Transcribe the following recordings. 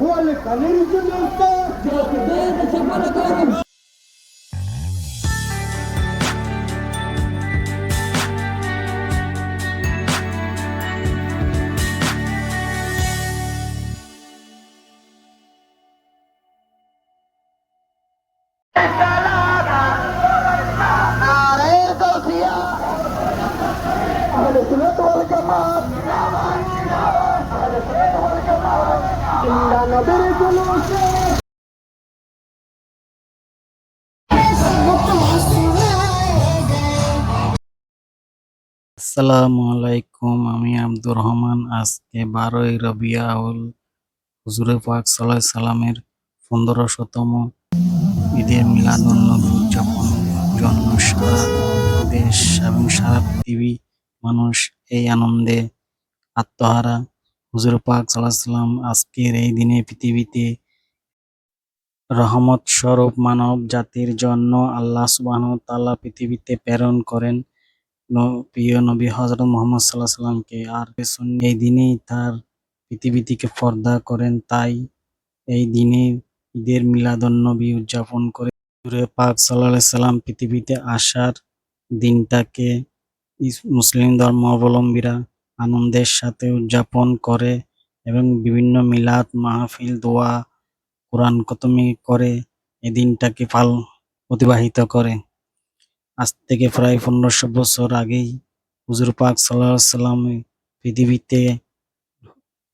هو اللي كان يريد আসসালামু আলাইকুম, আমি আব্দুর রহমান। আজকে বারোই রবিউল হুজুরে পাক সাল্লাহ সাল্লামের পনেরোশতম ঈদের মিলাদুল নবী উদযাপনের জন্য সারা দেশ এবং সারা পৃথিবী মানুষ এই আনন্দে আত্মহারা। হুজুর পাক সাল্লাম আজকের এই দিনে পৃথিবীতে রহমত স্বরূপ মানব জাতির জন্য আল্লাহ ওয়া তাআলা পৃথিবীতে প্রেরণ করেন। প্রিয় নবী হজরত মোহাম্মদ সাল্লাহ সাল্লামকে আর এই দিনেই তার পৃথিবী থেকে পর্দা করেন। তাই এই দিনে ঈদের মিলাদুন নবী উদযাপন করে পাক সাল্লাহ সাল্লাম পৃথিবীতে আসার দিনটাকে মুসলিম ধর্মাবলম্বীরা আনন্দের সাথে উদযাপন করে এবং বিভিন্ন মিলাদ, মাহফিল, দোয়া, কোরআন কতমি করে এই দিনটাকে পাল অতিবাহিত করে। আজ থেকে প্রায় পনেরোশো বছর আগেই হুজুর পাক সাল্লাহ সাল্লাম পৃথিবীতে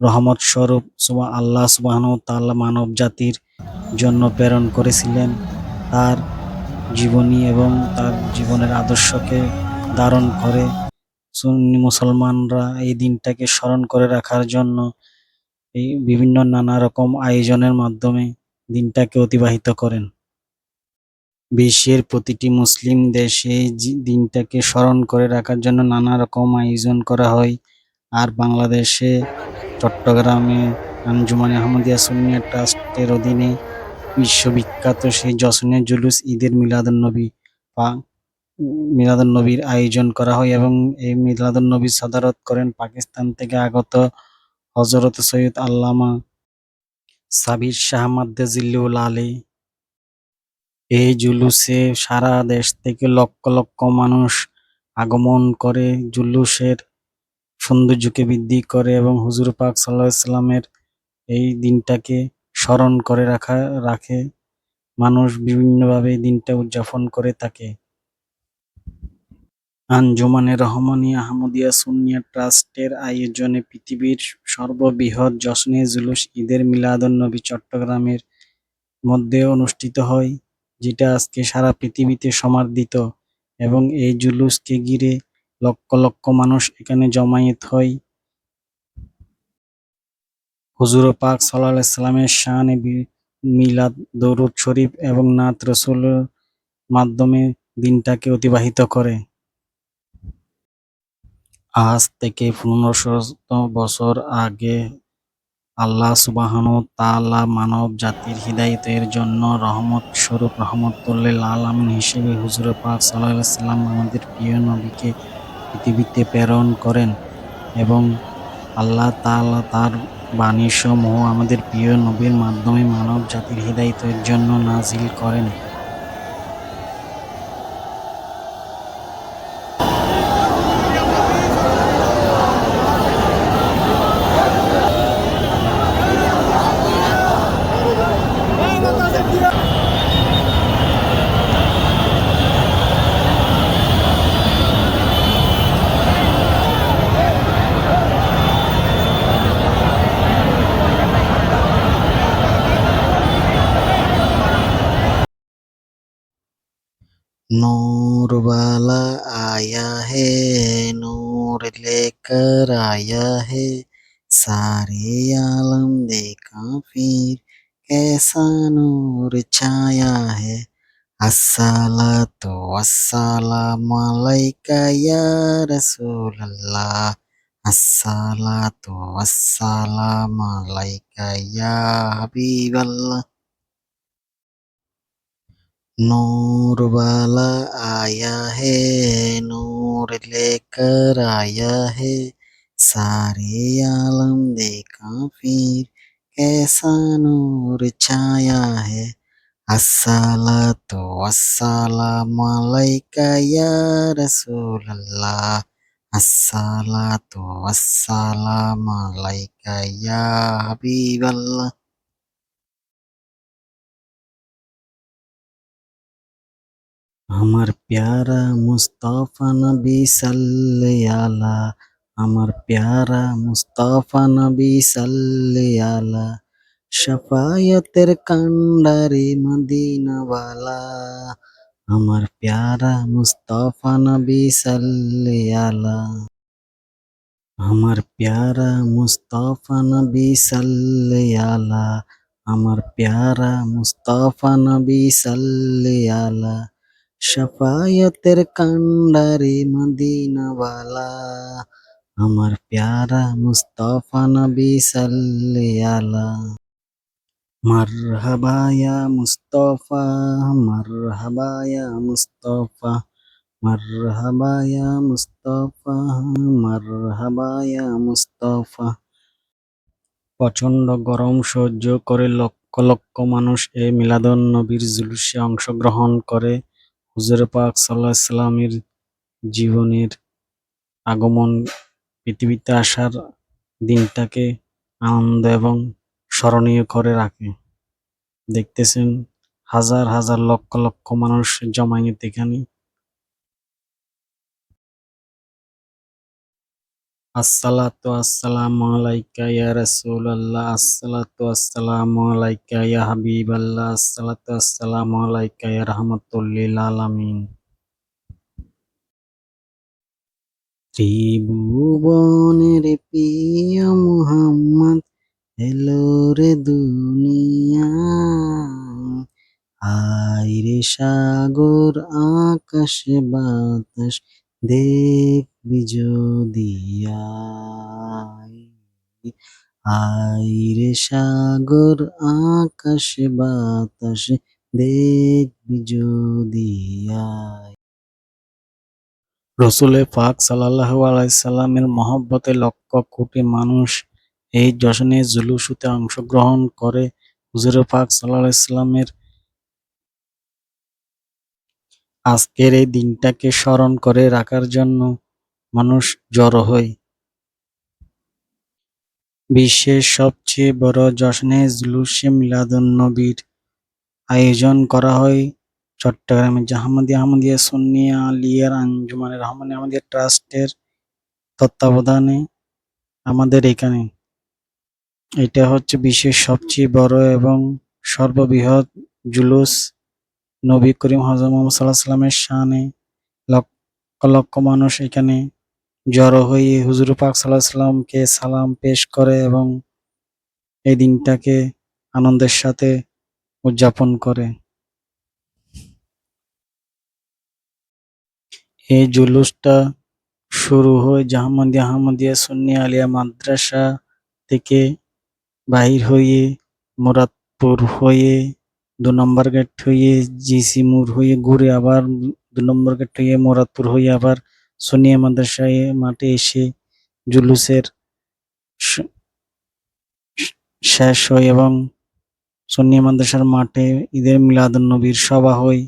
রহমত স্বরূপ সুবা আল্লাহ সুবাহন তাল্লাহ মানব জাতির জন্য প্রেরণ করেছিলেন। তার জীবনী এবং তার জীবনের আদর্শকে ধারণ করে সুন্নি মুসলমানরা এই দিনটাকে স্মরণ করে রাখার জন্য এই বিভিন্ন নানা রকম আয়োজনের মাধ্যমে দিনটাকে অতিবাহিত করেন। বিশ্বের প্রতিটি মুসলিম দেশে দিনটাকে স্মরণ করে রাখার জন্য নানা রকম আয়োজন করা হয়। আর বাংলাদেশে চট্টগ্রামে আঞ্জুমানে আহমদিয়া সুন্নিয়া ট্রাস্টের অধীনে বিশ্ববিখ্যাত সেই জশনের জুলুস ঈদের মিলাদুন্নবী বা মিলাদুন্নবীর আয়োজন করা হয় এবং এই মিলাদুন্নবী সদারত করেন পাকিস্তান থেকে আগত হজরত সৈয়দ আল্লামা সাবির শাহ মাদ্দাজিল্লুল আলী। এই জুলুসে সারা দেশ থেকে লক্ষ লক্ষ মানুষ আগমন করে, জুলুসের সৌন্দর্যকে বৃদ্ধি করে এবং হুজুর পাক সাল্লাহ সাল্লামের এই দিনটাকে স্মরণ করে রাখা, রাখে। মানুষ বিভিন্নভাবে দিনটা উদযাপন করে থাকে। আঞ্জুমানে রহমানী আহমদিয়া সুন্নিয়া ট্রাস্টের আয়োজনে পৃথিবীর সর্ববৃহৎ জশ্নে জুলুস ঈদের মিলাদুন্নবী চট্টগ্রামের মধ্যে অনুষ্ঠিত হয়, যেটা আজকে সারা পৃথিবীতে সমাদৃত এবং এই জুলুসকে ঘিরে লক্ষ লক্ষ মানুষ এখানে জমায়েত হয়। হুজুর পাক সাল্লাহ সাল্লামের শানে মিলাদ, দরুদ শরীফ এবং নাত রসুলের মাধ্যমে দিনটাকে অতিবাহিত করে। আজ থেকে পনেরোশো বছর আগে আল্লাহ সুবাহানু তাআলা মানব জাতির হিদায়তের জন্য রহমত স্বরূপ রহমতুল্লিল আলামিন হিসেবে হুজুর পাক সাল্লাহ সাল্লাম আমাদের প্রিয় নবীকে পৃথিবীতে প্রেরণ করেন এবং আল্লাহ তাআলা তার বাণীসমূহ আমাদের প্রিয় নবীর মাধ্যমে মানব জাতির হিদায়তের জন্য নাজিল করেন। नूर वाला आया है, नूर लेकर आया है। सारे आलम देखा, फिर कैसा नूर छाया है। अस्सलातु वस्सलामु अलैका या रसूल अल्लाह अस्सलातु वस्सलामु अलैका या हबीब अल्लाह नूर वाला आया है, नूर लेकर आया है। सारे आलम देखा, फिर कैसा नूर छाया है। अस्सलातु वस्सलामु अलैका या रसूल अल्लाह अस्सलातु वस्सलामु अलैका या हबीब अल्लाह আমার প্যারা মুস্তাফা নবী সাল্লে আলা আমার প্যারা মুস্তাফা নবী সাল্লে আলা শফায়তের কান্ডারে মদিনাওয়ালা, আমার প্যারা মুস্তাফা নবী সাল্লে আলা আমার প্যারা মুস্তাফা নবী সাল্লে আলা আমার প্যারা মুস্তাফা নবী সাল্লে শফায়তের কান্ডারে মদিনাওয়ালা আমার প্যারা মুস্তফা নবী সাল্লে আলা মারহাবা ইয়া মুস্তাফা মারহাবা ইয়া মুস্তাফা মারহাবা ইয়া মুস্তাফা মারহাবা ইয়া মুস্তাফা প্রচণ্ড গরম সহ্য করে লক্ষ লক্ষ মানুষ এ মিলাদুন নবীর জুলুসে অংশগ্রহণ করে। হুজুর পাক সাল্লাহ সাল্লামের জীবনের আগমন, পৃথিবীতে আসার দিনটাকে আনন্দ এবং স্মরণীয় করে রাখে। দেখতেছেন হাজার হাজার লক্ষ লক্ষ মানুষ জমায়েত এখানে আসসালাতু আসসালামু আলাইকা ইয়া রাসূলুল্লাহ, আসসালাতু আসসালামু আলাইকা ইয়া হাবিবাল্লাহ, আসসালাতু আসসালামু আলাইকা ইয়া রাহমাতুল আলামিন। ত্রিভুবনের প্রিয় মুহাম্মদ রে দুনিয়া। আইরে সাগর, আকাশ, বাতাস দেখবি আয়। আইরে সাগর, আকাশে বাতাস দেখবি যদি। রসুলে পাক সাল্লাল্লাহু আলাইসাল্লামের মহব্বতে লক্ষ কোটি মানুষ এই জশনে জুলুসুতে অংশগ্রহণ করে হুজুরে পাক সাল্লাল্লাহু আলাইহি সাল্লামের আজকের এই দিনটাকে স্মরণ করে রাখার জন্য মানুষ জড়ো হয় বিশ্বের সবচেয়ে বড় জশনে জুলুসে মিলাদুন্নবীর আয়োজন করা হয় চট্টগ্রামে জাহামদিয়া আহমদিয়া সুন্নিয়া আলিয়ার আঞ্জুমানে রহমানে আহমদিয়া ট্রাস্টের তত্ত্বাবধানে আমাদের এখানে। এটা হচ্ছে বিশ্বের সবচেয়ে বড় এবং সর্ববৃহৎ জুলুস। নবী করিম হজরত মোহাম্মদ সাল্লাহ সাল্লামের শানে লক্ষ লক্ষ মানুষ এখানে জড়ো হয়ে হুজুর পাক সাল্লাহ সাল্লামকে সালাম পেশ করে এবং এই দিনটাকে আনন্দের সাথে উদযাপন করে। এই জুলুসটা শুরু হয় জাহামদিয়া আহমদিয়া, সুন্নি, আলিয়া মাদ্রাসা থেকে বাহির হয়ে মুরাদপুর হয়ে দু নম্বর গেট হয়ে জিসি মোড় হয়ে ঘুরে আবার দু নম্বর গেট হয়ে মুরাদপুর হয়ে আবার সোনিয়া মাদ্রাসায় মাঠে এসে জুলুসের শেষ হয় এবং সোনিয়া মাদ্রাসার মাঠে ঈদের মিলাদ নবীর সভা হয়।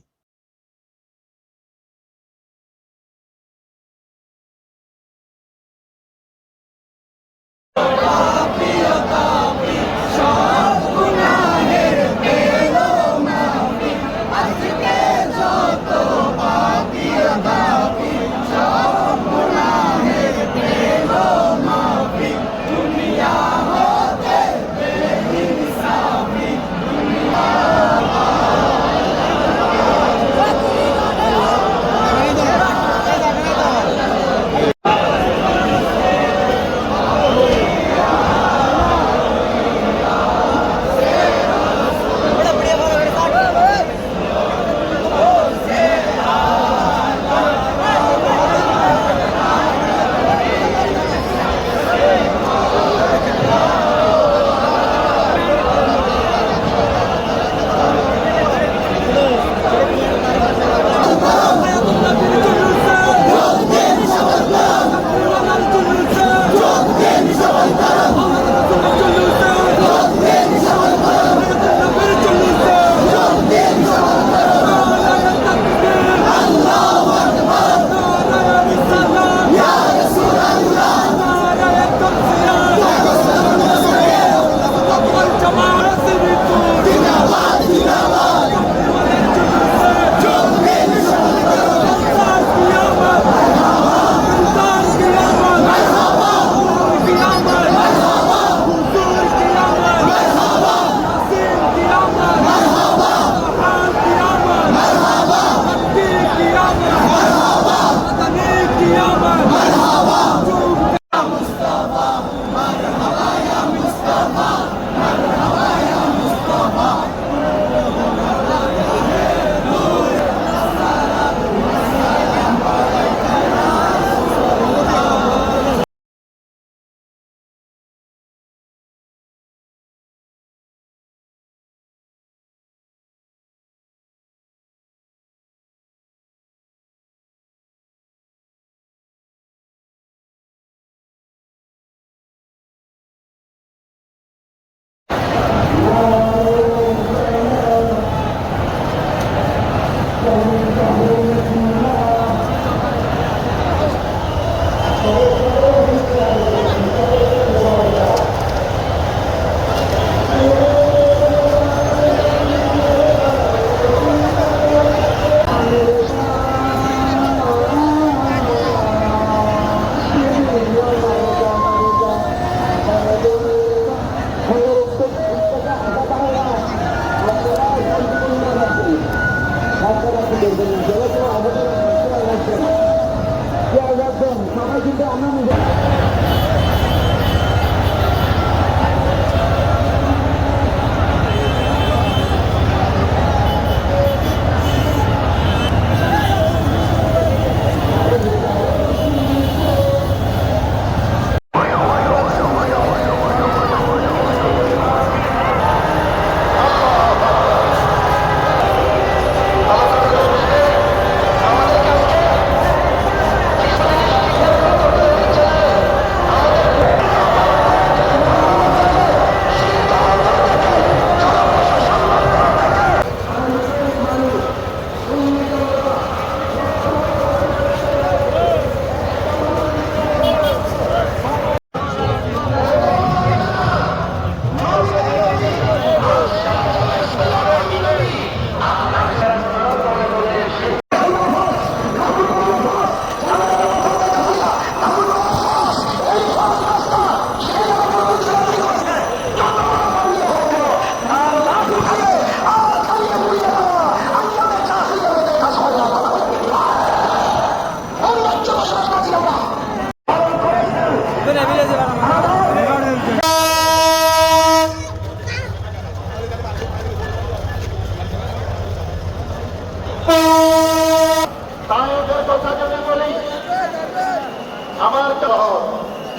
আমার শহর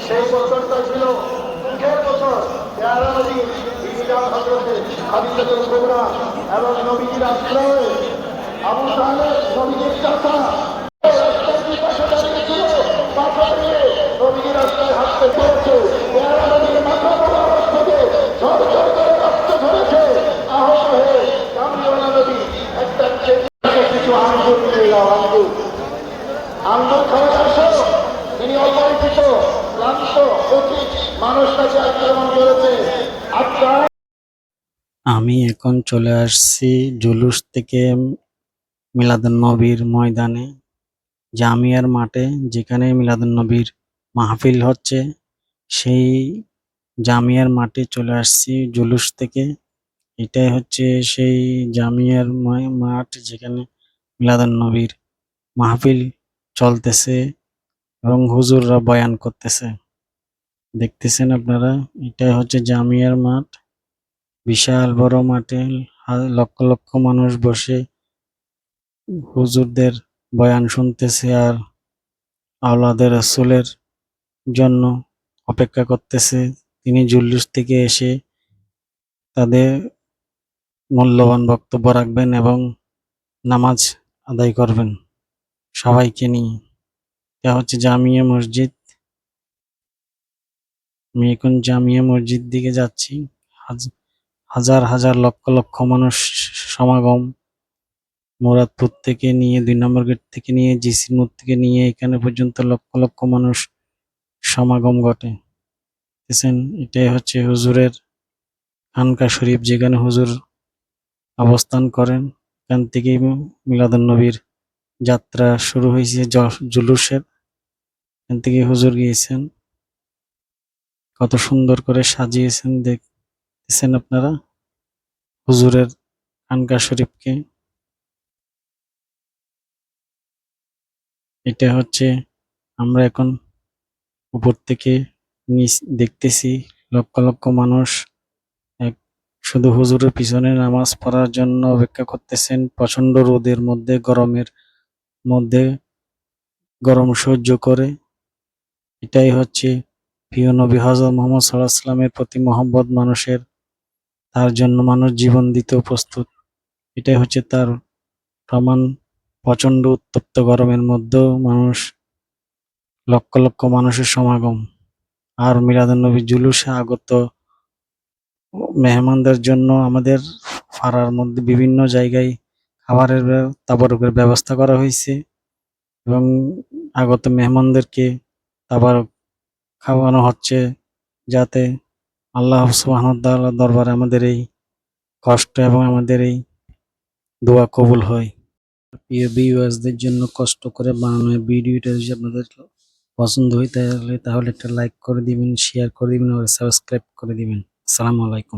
সেই বছরটা ছিল মুখের বছর। পেয়ারা নদী এবং নবীজির আশ্রয় আবু সাহেবের নবীজির চাচা এখন চলে আসছি জুলুস থেকে মিলাদুন নবীর ময়দানে, জামিয়ার মাঠে, যেখানে মিলাদুন নবীর মাহফিল হচ্ছে। সেই জামিয়ার মাঠে চলে আসছি জুলুস থেকে। এটাই হচ্ছে সেই জামিয়ার মাঠ যেখানে মিলাদুন নবীর মাহফিল চলতেছে এবং হুজুররা বয়ান করতেছে। দেখতেছেন আপনারা? এটাই হচ্ছে জামিয়ার মাঠ। বিশাল বড় মাঠে লক্ষ লক্ষ মানুষ বসে হুজুরদের বয়ান শুনতেছে আর আওলাদের রসুলের জন্য অপেক্ষা করতেছে। তিনি জুল্লুস থেকে এসে তাদের মূল্যবান বক্তব্য রাখবেন এবং নামাজ আদায় করবেন। সবাইকে নিয়ে। এটা হচ্ছে জামিয়া মসজিদ। আমি এখন জামিয়া মসজিদ দিকে যাচ্ছি। হাজ- হাজার হাজার লক্ষ লক্ষ মানুষ সমাগম। মুরাদপুর থেকে নিয়ে, দুই নম্বর গেট থেকে নিয়ে, জিসি মোড় থেকে নিয়ে, এখানে পর্যন্ত লক্ষ লক্ষ মানুষ সমাগম ঘটে। দেখছেন? এটাই হচ্ছে হুজুরের খানকা শরীফ, যেখানে হুজুর অবস্থান করেন। এখান থেকেই মিলাদুন নবীর যাত্রা শুরু হয়েছে জুলুসের। এখান থেকে হুজুর গিয়েছেন। কত সুন্দর করে সাজিয়েছেন দেখতেছেন আপনারা? হুজুরের খানকা শরীফকে? এটা হচ্ছে আমরা এখন উপর থেকে নিচ দেখতেছি, লক্ষ লক্ষ মানুষ। এক, শুধু হুজুরের পিছনে নামাজ পড়ার জন্য অপেক্ষা করতেছেন প্রচণ্ড রোদের মধ্যে, গরমের মধ্যে গরম সহ্য করে। এটাই হচ্ছে প্রিয় নবী হজরত মোহাম্মদ সাল্লাহ সাল্লামের প্রতি মোহাম্মদ মানুষের তার জন্য মানুষ জীবন দিতেও প্রস্তুত। এটাই হচ্ছে তার প্রমাণ। প্রচণ্ড উত্তপ্ত গরমের মধ্যেও মানুষ লক্ষ লক্ষ মানুষের সমাগম। আর মিলাদুন্নবী জুলুসে আগত মেহমানদের জন্য আমাদের পাড়ার মধ্যে বিভিন্ন জায়গায় খাবারের তাবারকের ব্যবস্থা করা হয়েছে এবং আগত মেহমানদেরকে তাবারক খাওয়ানো হচ্ছে যাতে আল্লাহ ওয়া দরবারে আমাদের এই কষ্ট এবং আমাদের এই দোয়া কবুল হয়। প্রিয় ভিউয়ার্সদের জন্য কষ্ট করে বানানো ভিডিওটা যদি আপনাদের পছন্দ হয় তাহলে তাহলে একটা লাইক করে দিবেন শেয়ার করে দিবেন, আর সাবস্ক্রাইব করে দিবেন। আসসালামু আলাইকুম।